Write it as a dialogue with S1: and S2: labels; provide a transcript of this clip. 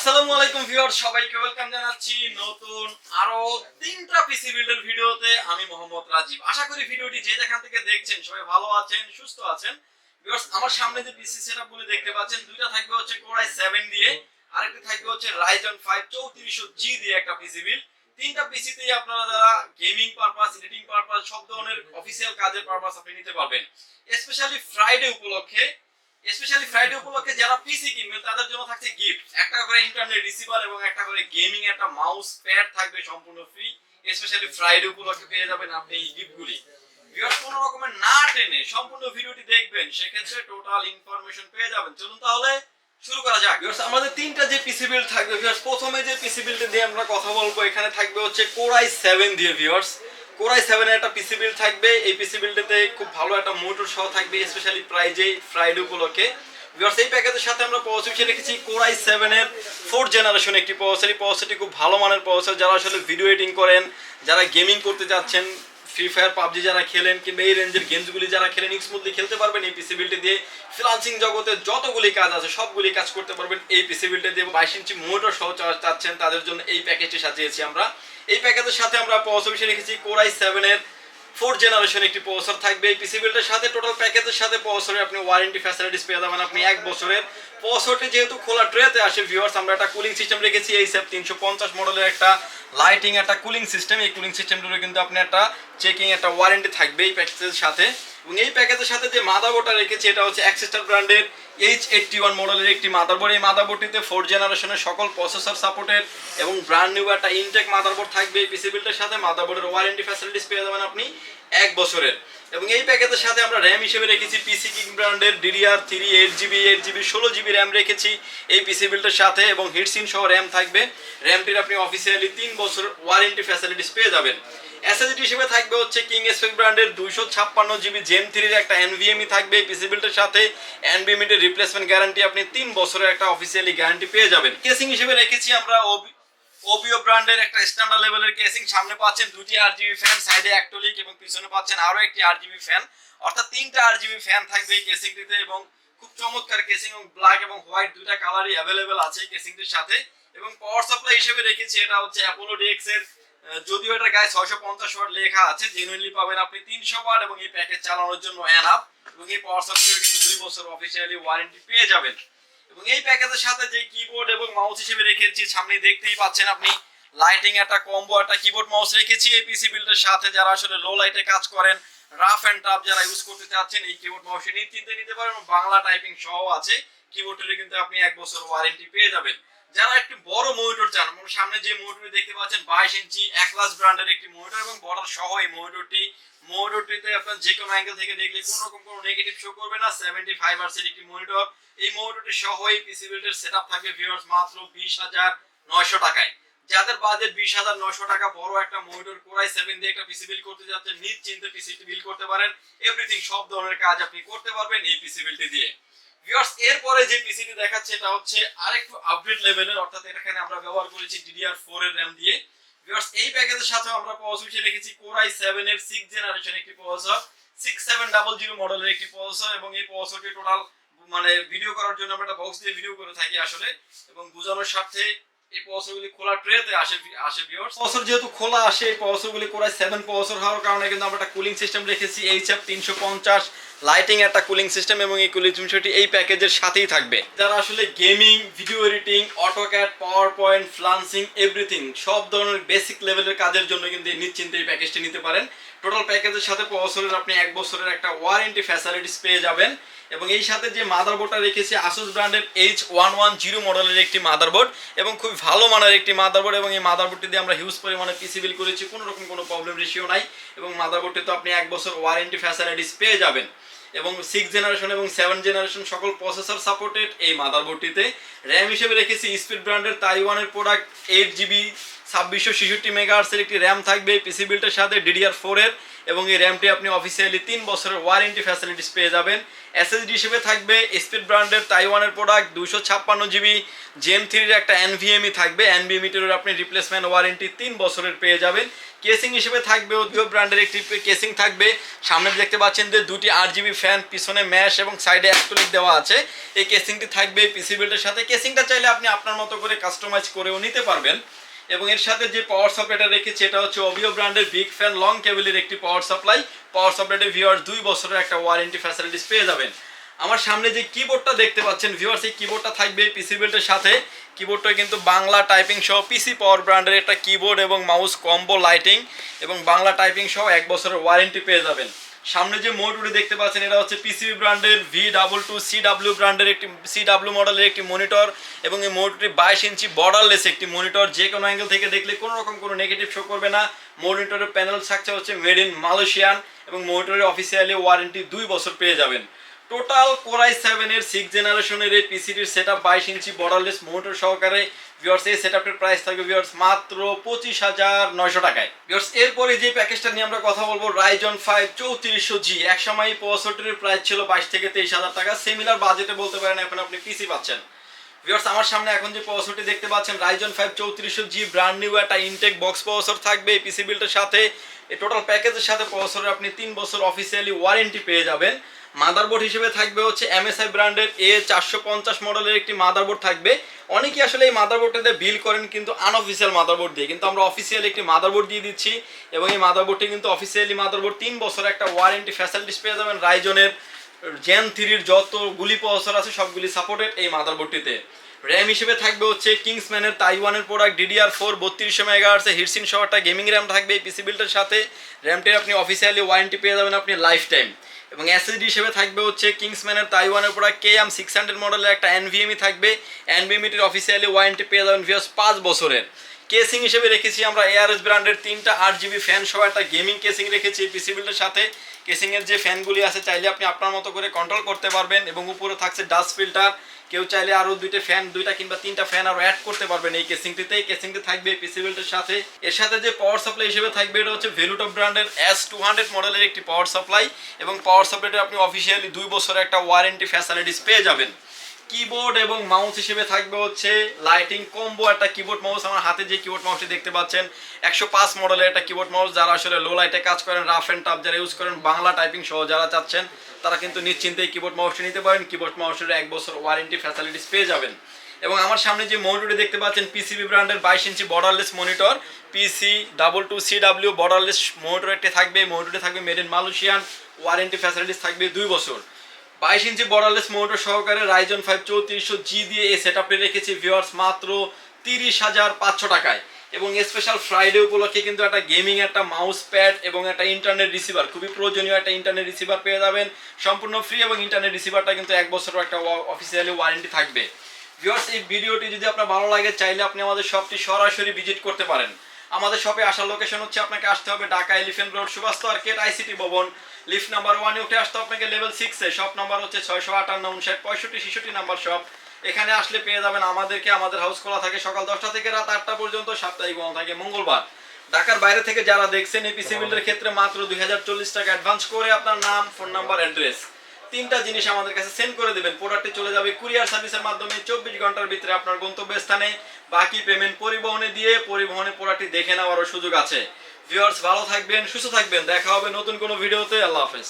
S1: আসসালামু আলাইকুম ভিউয়ার সবাইকে ওয়েলকাম জানাচ্ছি নতুন আরও তিনটা পিসি বিল্ডের ভিডিওতে। আমি মোহাম্মদ রাজীব। আশা করি ভিডিওটি যে যেখান থেকে দেখছেন সবাই ভালো আছেন, সুস্থ আছেন। ভিউয়ার্স, আমার সামনে যে পিসি সেটআপগুলো দেখতে পাচ্ছেন, দুইটা থাকবে হচ্ছে কোরাই 7 দিয়ে, আরেকটি থাকবে হচ্ছে রাইজন 5 3400G দিয়ে একটা পিসি বিল্ড তিনটা পিসিতেই আপনারা যারা গেমিং পারপাস এডিটিং পারপাস সব ধরনের অফিসিয়াল কাজের পারপাস আপনি নিতে পারবেন। স্পেশালি ফ্রাইডে উপলক্ষে স্পেশালি ফ্রাইডে উপলক্ষে যারা পিসি কিনবেন, তাদের জন্য থাকছে গিফট একটা করে ইন্টারনেট রিসিভার এবং একটা করে গেমিং একটা মাউস প্যাড থাকবে সম্পূর্ণ ফ্রি স্পেশালি ফ্রাইডে উপলক্ষে পেয়ে যাবেন আপনি এই গিফটগুলি ভিউয়ার্স কোনো রকমের না টেনে সম্পূর্ণ ভিডিওটি দেখবেন, সেক্ষেত্রে টোটাল ইনফরমেশন পেয়ে যাবেন। চলুন তাহলে শুরু করা যাক। আমাদের তিনটা যে পিসি বিল্ড থাকবে প্রথমে যে পিসি বিল্ড দিয়ে আমরা কথা বলব, এখানে থাকবে হচ্ছে কোরাই 7 দিয়ে ভিউয়ার্স কোরাই সেভেনের একটা পিসি বিল থাকবে। এই পিসি বিলটাতে খুব ভালো একটা মোটর সহ থাকবে স্পেশালি প্রাইজে ফ্রাইডে উপলক্ষে ভিউয়ার্স এই প্যাকেজের সাথে আমরা হিসেবে রেখেছি কোরাই 7 এর ফোর্থ জেনারেশন একটি প্রসেসর এই প্রসেসরটি খুব ভালো মানের প্রসেসর যারা আসলে ভিডিও এডিটিং করেন, যারা গেমিং করতে যাচ্ছেন ফ্রি ফায়ার পাবজি যারা খেলেন কিংবা এই রেঞ্জের গেমসগুলি যারা খেলেন স্মুথলি খেলতে পারবেন এই পিসি বিল্ডে দিয়ে। ফ্রিলান্সিং জগতে যতগুলি কাজ আছে, সবগুলি কাজ করতে পারবেন এই পিসি বিল্ডে দিয়ে। বাইশ ইঞ্চি মোটর সহ চাচ্ছেন, তাদের জন্য এই প্যাকেজটি সাজিয়েছি আমরা। এই প্যাকেজের সাথে আমরা হিসেবে রেখেছি কোরাই সেভেনের ফোর্থ জেনারেশন একটি প্রসেসর থাকবে। এই পিসি বিল্ডের সাথে টোটাল প্যাকেজের সাথে প্রসেসরে আপনি ওয়ারেন্টি ফ্যাসিলিটিস পেয়ে যাবেন আপনি এক বছরের। প্রসেসরটি যেহেতু খোলা ট্রেতে আসে ভিউয়ার্স আমরা একটা কুলিং সিস্টেম রেখেছি, এই সেপ তিনশো পঞ্চাশ মডেলের একটা লাইটিং একটা কুলিং সিস্টেম এই কুলিং সিস্টেমগুলো কিন্তু আপনি একটা চেকিং একটা ওয়ারেন্টি থাকবে এই প্যাকেজের সাথে। এবং এই প্যাকেজের সাথে যে মাদাবোর্ডটা রেখেছি, এটা হচ্ছে অ্যাক্সিস্টার ব্র্যান্ডের এইচ এইটটি ওয়ান মডেলের একটি মাদারবোর্ড এই মাদারবোর্ডটিতে ফোর জেনারেশনের সকল প্রসেসর সাপোর্টের এবং ব্র্যান্ড নিউ একটা ইনটেক মাদারবোর্ড থাকবে। এই পিসি সাথে মাদারবোর্ডের ওয়ারেন্টি ফ্যাসিলিটিস পেয়ে যাবেন আপনি এক বছরের। এবং এই প্যাকেজের সাথে আমরা র্যাম হিসেবে রেখেছি পিসি কিং ব্র্যান্ডের DDR three eight GB eight GB ষোলো জিবি র্যাম রেখেছি এই পিসি বিল্ডের সাথে এবং হিটসিন সহ র্যাম থাকবে। র্যামটির আপনি অফিসিয়ালি তিন বছর ওয়ারেন্টি ফ্যাসিলিটিস পেয়ে যাবেন। এসএসডি হিসেবে থাকবে হচ্ছে কিং এসপেক ব্র্যান্ডের দুইশো ছাপ্পান্ন জিবি জেন থ্রির একটা এনভিএমই থাকবে। এই পিসি বিল্ডের সাথে এনভিএমই এর রিপ্লেসমেন্ট গ্যারান্টি আপনি তিন বছরের একটা অফিসিয়ালি গ্যারান্টি পেয়ে যাবেন। কেসিং হিসেবে রেখেছি আমরা ওবি ওবিও ব্র্যান্ডের একটা স্ট্যান্ডার্ড লেভেলের কেসিং সামনে পাচ্ছেন দুটি আরজিবি ফ্যান সাইডে অ্যাক্টোলিক এবং পিছনে পাচ্ছেন আরও একটি আর আরজিবি ফ্যান অর্থাৎ তিনটা আরজিবি ফ্যান থাকবে এই কেসিংটিতে এবং খুব চমৎকার কেসিং এবং ব্ল্যাক এবং হোয়াইট দুইটা কালারই অ্যাভেলেবেল আছে কেসিংটির সাথে। এবং পাওয়ার সাপ্লাই হিসেবে রেখেছি এটা হচ্ছে অ্যাপোলো ডিএক্স এর যদিও এটা গায়ে ছয়শো পঞ্চাশ ওয়াট লেখা আছে জেনুইনলি পাবেন আপনি তিনশো ওয়াট এবং এই প্যাকেজ চালানোর জন্য এনাফ এবং এই পাওয়ার সাপ্লাই কিন্তু দুই বছর অফিসিয়ালি ওয়ারেন্টি পেয়ে যাবেন। এবং এই প্যাকেজের সাথে যে কিবোর্ড এবং মাউস হিসেবে রেখেছি, সামনে দেখতেই পাচ্ছেন আপনি লাইটিং একটা কম্বো একটা কিবোর্ড মাউস রেখেছি। এই পিসি বিল্ডের সাথে যারা আসলে লো লাইটে কাজ করেন রাফ অ্যান্ড টাফ যারা ইউজ করতে চাচ্ছেন, এই কিবোর্ড মাউসে নিশ্চিন্তে নিতে পারেন বাংলা টাইপিং সহ আছে। কিবোর্ডটিতে কিন্তু আপনি এক বছর ওয়ারেন্টি পেয়ে যাবেন। যারা একটি বড় মনিটর চান এবং সামনে যে মনিটর দেখতে পাচ্ছেন, বাইশ ইঞ্চি একলাস ব্র্যান্ডের একটি মনিটর এবং বর্ডার সহ এই মনিটরটি। মনিটরটিতে আপনার যে কোনো অ্যাঙ্গেল থেকে দেখলে কোনো রকম কোনো নেগেটিভ শো করবে না সেভেন্টি ফাইভ আর্সের একটি মনিটর। এই মনিটরটি সহ এই সেট আপ থাকবে ভিউয়ার্স মাত্র বিশ হাজার নয়শো টাকায়। যাদের বাজেট বিশ হাজার নয়শো টাকা, বড় একটা মনিটর কোরাই সেভেন দিয়ে একটা পিসি বিল করতে যাচ্ছেন, নিশ্চিন্তে পিসি বিল করতে পারেন। এভরিথিং সব ধরনের কাজ আপনি করতে পারবেন এই পিসি বিলটি দিয়ে। ভিউয়ার্স এরপরে যে পিসিটি দেখাচ্ছে, এটা হচ্ছে আরেকটু আপডেট লেভেলের অর্থাৎ এখানে আমরা ব্যবহার করেছি ডিডিআর ফোর এর র্যাম দিয়ে। ভিউয়ার্স এই প্যাকেজের সাথে আমরা প্রসেসর রেখেছি Core সেভেন এর সিক্স জেনারেশন একটি processor six seven double zero মডেলের একটি প্রসেসর এবং এই প্রসেসরটি টোটাল মানে ভিডিও করার জন্য আমরা একটা বক্স দিয়ে ভিডিও করে থাকি আসলে, এবং বোঝানোর স্বার্থে এই প্রসেসরগুলি খোলা ট্রেতে আসে আসে ভিউয়ার্স প্রসেসর যেহেতু খোলা আসে এই প্রসেসরগুলি কোরাই সেভেন প্রসেসর হওয়ার কারণে কিন্তু আমরা একটা কুলিং সিস্টেম রেখেছি। এইচএফ তিনশো পঞ্চাশ লাইটিং একটা কুলিং সিস্টেম এবং এই কুলিং সিস্টেমটি এই প্যাকেজের সাথেই থাকবে। যারা আসলে gaming video editing AutoCAD power point freelancing everything সব ধরনের বেসিক লেভেলের কাজের জন্য কিন্তু নিশ্চিন্তে এই প্যাকেজটি নিতে পারেন। টোটাল প্যাকেজের সাথে বছরের আপনি এক বছরের একটা ওয়ারেন্টি ফ্যাসিলিটিস পেয়ে যাবেন। এবং এই সাথে যে মাদারবোর্ডটা রেখেছি আসুস ব্র্যান্ডের এইচ ওয়ান ওয়ান জিরো মডেলের একটি মাদারবোর্ড এবং খুব ভালো মানের একটি মাদারবোর্ড এবং এই মাদারবোর্ডটি দিয়ে আমরা হিউজ পরিমাণে পিসি বিল করেছি, কোনো রকম কোনো প্রবলেম রেশিও নাই এবং মাদারবোর্ডটি তো আপনি এক বছর ওয়ারেন্টি ফ্যাসিলিটিস পেয়ে যাবেন। এবং সিক্স জেনারেশন এবং সেভেন জেনারেশন সকল প্রসেসর সাপোর্টেড এই মাদারবোর্ডটিতে র্যাম হিসেবে রেখেছি স্পিড ব্র্যান্ডের তাইওয়ানের প্রোডাক্ট এইট জিবি ছাব্বিশশো ছেষট্টি মেগাহার্সের একটি র্যাম থাকবে এই পিসি বিল্টের সাথে ডিডিআর ফোরের এবং এই র্যামটি আপনি অফিসিয়ালি তিন বছরের ওয়ারেন্টি ফ্যাসিলিটিস পেয়ে যাবেন। এসএসডি হিসেবে থাকবে স্পিড ব্র্যান্ডের তাইওয়ানের প্রোডাক্ট দুশো ছাপ্পান্ন জিবি জেম থ্রির একটা এনভিএমই থাকবে। এনভিএমিটির আপনি রিপ্লেসমেন্ট ওয়ারেন্টি তিন বছরের পেয়ে যাবেন। কেসিং হিসেবে থাকবে ওদিও ব্র্যান্ডের একটি কেসিং থাকবে। সামনে দেখতে পাচ্ছেন যে দুটি আট জিবি ফ্যান পিছনে ম্যাশ এবং সাইডে অ্যাক্টোলিক দেওয়া আছে। এই কেসিংটি থাকবে পিসি বিল্ডের সাথে। কেসিংটা চাইলে আপনি আপনার মতো করে কাস্টমাইজ করেও নিতে পারবেন। এবং এর সাথে যে পাওয়ার সাপ্লাইটা রেখেছি, এটা হচ্ছে অবিও ব্র্যান্ডের বিগ ফ্যান লং কেবলের একটি পাওয়ার সাপ্লাই পাওয়ার সাপ্লাইতে ভিওয়ার্স দুই বছরের একটা ওয়ারেন্টি ফ্যাসিলিটিস পেয়ে যাবেন। আমার সামনে যে কিবোর্ডটা দেখতে পাচ্ছেন ভিউয়ার্স এই কিবোর্ডটা থাকবে পিসি বিল্টের সাথে। কিবোর্ডটা কিন্তু বাংলা টাইপিং সহ পিসি পাওয়ার ব্র্যান্ডের একটা কিবোর্ড এবং মাউস কম্বো লাইটিং এবং বাংলা টাইপিং সহ এক বছরের ওয়ারেন্টি পেয়ে যাবেন। সামনে যে মোটরটি দেখতে পাচ্ছেন, এটা হচ্ছে পিসিবি ব্র্যান্ডের V double two C W ব্র্যান্ডের একটি সি ডাব্লিউ মডেলের একটি মনিটর এবং এই মোটরটি বাইশ ইঞ্চি বর্ডারলেস একটি মনিটর। যে কোনো অ্যাঙ্গেল থেকে দেখলে কোনো রকম কোনো নেগেটিভ শো করবে না। মনিটরের প্যানেল থাকছে হচ্ছে মেড ইন মালয়েশিয়ান এবং মনিটরের অফিসিয়ালি ওয়ারেন্টি দুই বছর পেয়ে যাবেন। টোটাল কোরাই সেভেনের সিক্স জেনারেশনের এই পিসিটির সেট আপ বাইশ ইঞ্চি বর্ডারলেস মোটর সহকারে ভিওর্স এই সেট আপের প্রাইস থাকবে ভিওর্স মাত্র পঁচিশ হাজার নয়শো টাকায়। ভিওর্স এরপরে যে প্যাকেজটা নিয়ে আমরা কথা বলব রাইজন ফাইভ চৌত্রিশশো জি এক সময় পঁয়ষট্টির প্রাইস ছিল বাইশ থেকে তেইশ হাজার টাকা। সিমিলার বাজেটে বলতে পারেন, এখন আপনি পিসি পাচ্ছেন। ভিউয়ার্স আমার সামনে এখন যে প্রসেসরটি দেখতে পাচ্ছেন রাইজন ফাইভ চৌত্রিশশো জি ব্র্যান্ড নিউ একটা ইনটেক বক্স প্রসেসর থাকবে এই পিসি বিল্টের সাথে। এই টোটাল প্যাকেজের সাথে প্রসেসরে আপনি তিন বছর অফিসিয়ালি ওয়ারেন্টি পেয়ে যাবেন। মাদারবোর্ড হিসেবে থাকবে হচ্ছে এমএসআই ব্র্যান্ডের এ চারশো পঞ্চাশ মডেলের একটি মাদারবোর্ড থাকবে। অনেকেই আসলে এই মাদারবোর্ডটাতে বিল করেন কিন্তু আনঅফিসিয়াল মাদারবোর্ড দিয়ে। কিন্তু আমরা অফিসিয়ালি একটি মাদারবোর্ড দিয়ে দিচ্ছি এবং এই মাদারবোর্ডটি কিন্তু অফিসিয়ালি মাদারবোর্ড তিন বছর একটা ওয়ারেন্টি ফ্যাসিলিটিস পেয়ে যাবেন রাইজনের জেন থ্রির যতগুলি প্রসেসর আছে, সবগুলি সাপোর্টেড এই মাদারবোর্ডটিতে। র্যাম হিসেবে থাকবে হচ্ছে কিংসম্যানের তাইওয়ানের প্রোডাক্ট ডিডিআর ফোর বত্রিশশো মেগাহার্সে হিটসিন সহ একটা গেমিং র্যাম থাকবে এই পিসি বিল্টের সাথে। র্যামটির আপনি অফিসিয়ালি ওয়ারেন্টি পেয়ে যাবেন আপনি লাইফ টাইম এবং অ্যাসিডি হিসেবে থাকবে হচ্ছে কিংসম্যানের তাইওয়ানের product K M six hundred মডেলের একটা এনভিএমই থাকবে। এনভিএমিটির অফিসিয়ালি ওয়ারেন্টি পেয়ে যাবেন ভিওস পাঁচ বছরের। কেসিং হিসেবে রেখেছি আমরা এআরএস ব্র্যান্ডের তিনটা আট জিবি ফ্যান সহ একটা গেমিং কেসিং রেখেছি পিসি বিল্ডের সাথে। কেসিংয়ের যে ফ্যানগুলি আছে, চাইলে আপনি আপনার মতো করে কন্ট্রোল করতে পারবেন এবং উপরে থাকছে ডাস্ট ফিল্টার কেউ চাইলে আরও দুইটা ফ্যান দুইটা কিংবা তিনটা ফ্যান আরও অ্যাড করতে পারবেন এই কেসিংটিতে এই কেসিংটি থাকবে পিসি বিল্ডের সাথে। এর সাথে যে পাওয়ার সাপ্লাই হিসেবে থাকবে, এটা হচ্ছে ভেলুটপ ব্র্যান্ডের এস টু হান্ড্রেড মডেলের একটি পাওয়ার সাপ্লাই এবং পাওয়ার সাপ্লাইটা আপনি অফিসিয়ালি দুই বছরের একটা ওয়ারেন্টি ফ্যাসিলিটিস পেয়ে যাবেন। কিবোর্ড এবং মাউস হিসেবে থাকবে হচ্ছে লাইটিং কম্বো একটা কিবোর্ড মাউস আমার হাতে যে কিবোর্ড মাউসটি দেখতে পাচ্ছেন, একশো পাঁচ মডেলের একটা কিবোর্ড মাউস যারা আসলে লো লাইটে কাজ করেন রাফ অ্যান্ড টাফ যারা ইউজ করেন, বাংলা টাইপিং সহ যারা চাচ্ছেন, তারা কিন্তু নিশ্চিন্তে কিবোর্ড মাউসটি নিতে পারেন। কিবোর্ড মাউসের এক বছর ওয়ারেন্টি ফ্যাসিলিটিস পেয়ে যাবেন। এবং আমার সামনে যে মনিটরটি দেখতে পাচ্ছেন পিসিবি ব্র্যান্ডের বাইশ inch borderless monitor PC double two C W borderless monitor একটি থাকবে। মনিটরটি থাকবে made in Malaysian warranty facilities থাকবে দুই বছর। বাইশ ইঞ্চি বর্ডারলেস মোটর সহকারে রাইজন ফাইভ চৌত্রিশশো জি দিয়ে এই সেট আপে রেখেছি ভিওয়ার্স মাত্র তিরিশ হাজার পাঁচশো টাকায়। এবং স্পেশাল ফ্রাইডে উপলক্ষে কিন্তু একটা গেমিং একটা মাউস প্যাড এবং একটা ইন্টারনেট রিসিভার খুবই প্রয়োজনীয় একটা ইন্টারনেট রিসিভার পেয়ে যাবেন। সম্পূর্ণ ফ্রি এবং ইন্টারনেট রিসিভারটা কিন্তু এক বছরের একটা অফিসিয়ালি ওয়ারেন্টি থাকবে। ভিওয়ার্স এই ভিডিওটি যদি আপনার ভালো লাগে, চাইলে আপনি আমাদের শপটি সরাসরি ভিজিট করতে পারেন। আমাদের শপে আসার লোকেশন হচ্ছে আপনাকে আসতে হবে Dhaka elephant road Subastu market ICT ভবন। লিফট নাম্বার ওয়ানে উঠে আসতে আপনাকে লেভেল সিক্সে শপ নাম্বার হচ্ছে ছয়শো আটান্ন, উনষাট, পঁয়ষট্টি, ছেষট্টি নাম্বার শপ এখানে আসলে পেয়ে যাবেন আমাদেরকে, আমাদের হাউস খোলা থাকে সকাল দশটা থেকে রাত আটটা পর্যন্ত, সাপ্তাহিক বন্ধ থাকে মঙ্গলবার। ঢাকার বাইরে থেকে যারা দেখছেন এই পিসি বিল্ডের ক্ষেত্রে মাত্র দুই হাজার চল্লিশ টাকা অ্যাডভান্স করে আপনার নাম ফোন নাম্বার অ্যাড্রেস তিনটা জিনিস আমাদের কাছে সেন্ড করে দেবেন। প্রোডাক্টটি চলে যাবে কুরিয়ার সার্ভিসের মাধ্যমে। চব্বিশ ঘণ্টার ভিতরে আপনার গন্তব্যস্থানে বাকি পেমেন্ট পরিবহনে দিয়ে পরিবহনে প্রোডাক্টটি দেখে নেওয়ারও সুযোগ আছে। ভিউয়ার্স ভালো থাকবেন, সুস্থ থাকবেন। দেখা হবে নতুন কোনো ভিডিওতে আল্লাহ হাফেজ।